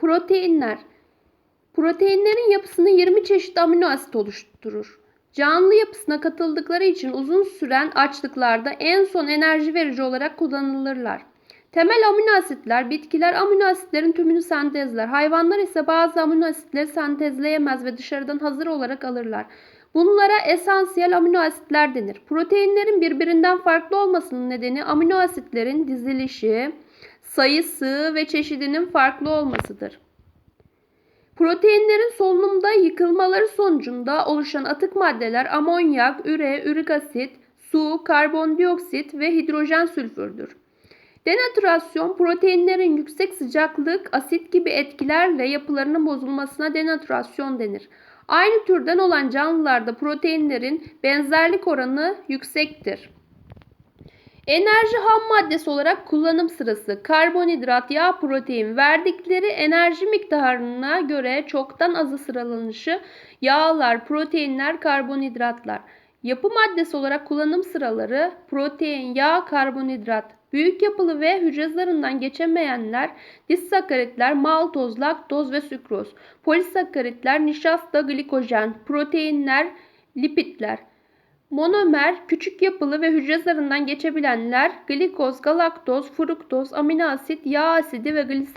Proteinler. Proteinlerin yapısını 20 çeşit amino asit oluşturur. Canlı yapısına katıldıkları için uzun süren açlıklarda en son enerji verici olarak kullanılırlar. Temel amino asitler, bitkiler amino asitlerin tümünü sentezler. Hayvanlar ise bazı amino asitleri sentezleyemez ve dışarıdan hazır olarak alırlar. Bunlara esansiyel amino asitler denir. Proteinlerin birbirinden farklı olmasının nedeni amino asitlerin dizilişi, sayısı ve çeşidinin farklı olmasıdır. Proteinlerin solunumda yıkılmaları sonucunda oluşan atık maddeler amonyak, üre, ürik asit, su, karbondioksit ve hidrojen sülfürdür. Denatürasyon proteinlerin yüksek sıcaklık, asit gibi etkilerle yapılarının bozulmasına denatürasyon denir. Aynı türden olan canlılarda proteinlerin benzerlik oranı yüksektir. Enerji ham maddesi olarak kullanım sırası karbonhidrat, yağ, protein verdikleri enerji miktarına göre çoktan azı sıralanışı yağlar, proteinler, karbonhidratlar. Yapı maddesi olarak kullanım sıraları protein, yağ, karbonhidrat. Büyük yapılı ve hücre zarından geçemeyenler disakaritler, maltoz, laktoz ve sükroz. Polisakaritler, nişasta, glikojen, proteinler, lipidler. Monomer, küçük yapılı ve hücre zarından geçebilenler glikoz, galaktoz, fruktoz, amino asit, yağ asidi ve gliserol.